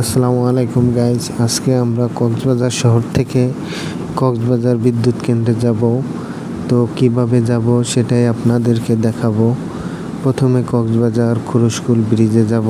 আসসালামু আলাইকুম গাইজ আজকে আমরা কক্সবাজার শহর থেকে কক্সবাজার বিদ্যুৎ কেন্দ্রে যাব। তো কীভাবে যাব সেটাই আপনাদেরকে দেখাবো। প্রথমে কক্সবাজার খুরুশকুল ব্রিজে যাব।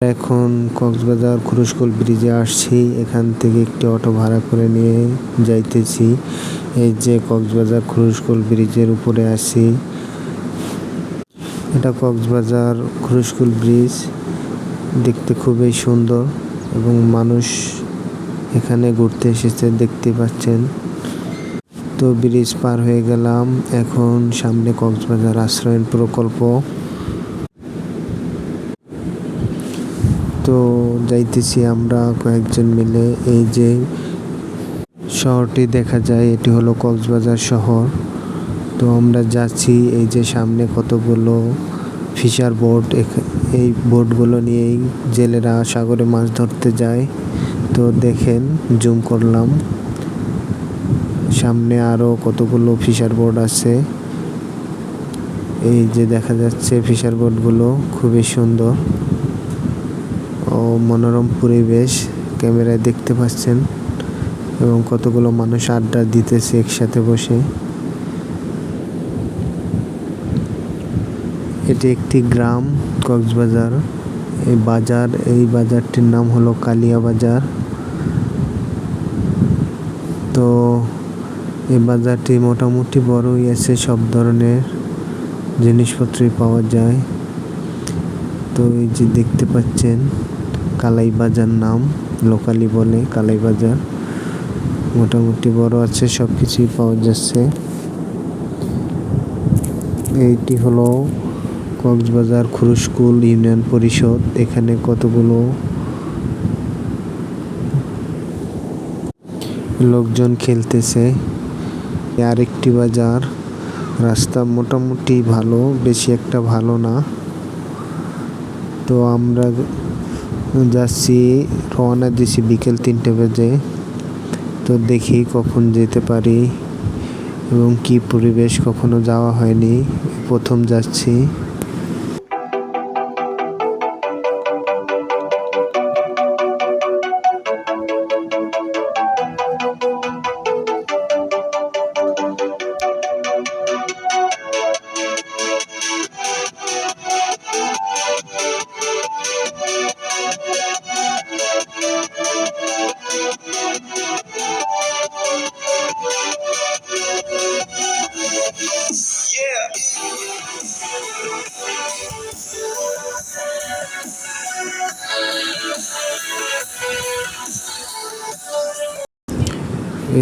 এখন কক্সবাজার খুরুশকুল ব্রিজে আসছি, এখান থেকে একটি অটো ভাড়া করে নিয়ে যাইতেছি। এই যে কক্সবাজার খুরুশকুল ব্রিজের উপরে আসি এটা কক্সবাজার খুরুশকুল ব্রিজ, দেখতে খুবই সুন্দর। এবং মানুষ এখানে ঘুরতে এসেছে, দেখতে পাচ্ছেন। তো ব্রিজ পার হয়ে গেলাম। এখন সামনে কক্সবাজার আশ্রয়ন প্রকল্প। তো যাইতেছি আমরা কয়েকজন মিলে। এই যে শহরটি দেখা যায়, এটি হলো কক্সবাজার শহর। তো আমরা যাচ্ছি, এই যে সামনে কতগুলো ফিশার বোট এই বোটগুলো নিয়েই জেলেরা সাগরে মাছ ধরতে যায়। তো দেখেন, জুম করলাম। সামনে আরও কতগুলো ফিশার বোট আছে। এই যে দেখা যাচ্ছে, ফিশার বোটগুলো খুবই সুন্দর ও মনোরম পরিবেশ। ক্যামেরায় দেখতে পাচ্ছেন এবং কতগুলো মানুষ আড্ডা দিতেছে একসাথে বসে। এটি একটি গ্রাম, কক্সবাজার। এই বাজার, এই বাজারটির নাম হলো কালিয়া বাজার। তো এই বাজারটি মোটামুটি বড়ই আছে, সব ধরনের জিনিসপত্রই পাওয়া যায়। তো এই যে দেখতে পাচ্ছেন, কালাই বাজার নাম, লোকালি বলে কালাই বাজার। মোটামুটি বড় আছে সব কিছুই পাওয়া যাচ্ছে। এইটি হলো কক্সবাজার খুরুশকুল ইউনিয়ন পরিষদ, এখানে কতগুলো লোকজন খেলতেছে। আরেকটি বাজার, রাস্তা মোটামুটি ভালো, বেশি একটা ভালো না। তো আমরা যাচ্ছি, রওনা দিছি বিকেল তিনটে বাজে। তো দেখি কখন যেতে পারি এবং কি পরিবেশ, কখনো যাওয়া হয়নি। প্রথম যাচ্ছি।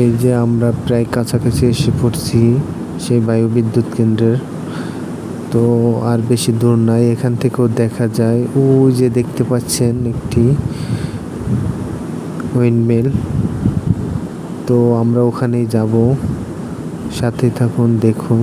এই যে আমরা প্রায় কাছাকাছি এসে পড়ছি সেই বায়ু বিদ্যুৎ কেন্দ্রের। তো আর বেশি দূর নাই, এখান থেকেও দেখা যায়। ওই যে দেখতে পাচ্ছেন একটি উইন্ডমিল তো আমরা ওখানেই যাব। সাথে থাকুন, দেখুন।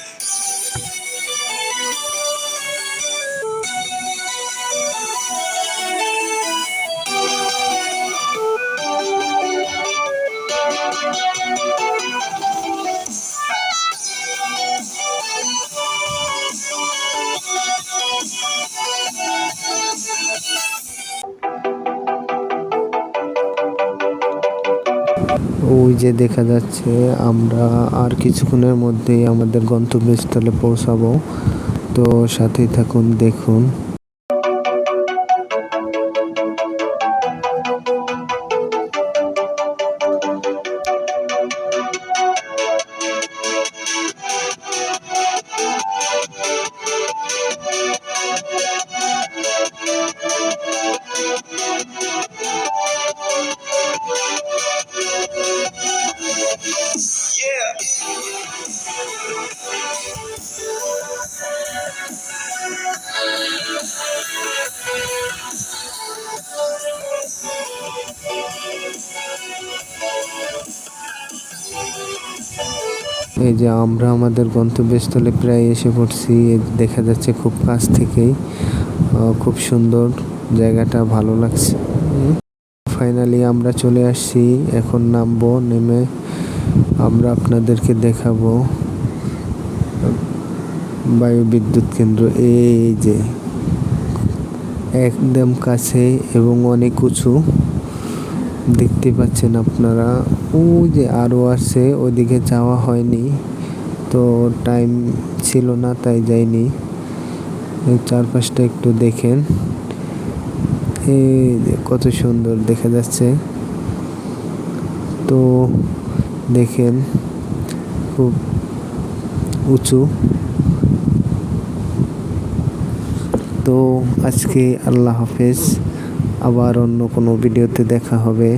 ওই যে দেখা যাচ্ছে, আমরা আর কিছুক্ষণের মধ্যেই আমাদের গন্তব্যস্থলে পৌঁছাবো। তো সাথেই থাকুন, দেখুন। এই যে আমরা আমাদের গন্তব্যস্থলে প্রায় এসে পড়ছি দেখা যাচ্ছে খুব কাছ থেকেই। খুব সুন্দর জায়গাটা, ভালো লাগছে। ফাইনালি আমরা চলে আসছি, এখন নামবো, নেমে আমরা আপনাদেরকে দেখাবো বায়ু বিদ্যুৎ কেন্দ্র। এই যে, একদম কাছে এবং অনেক উঁচু। দেখতে পাচ্ছেন আপনারা। ও যে আরও আছে ওইদিকে যাওয়া হয়নি। তো টাইম ছিল না, তাই যাইনি। চারপাশটা একটু দেখেন। এই কত সুন্দর দেখা যাচ্ছে। তো দেখেন, খুব উঁচু। তো আজকে আল্লাহ হাফেজ। আবার অন্য কোনো ভিডিওতে দেখা হবে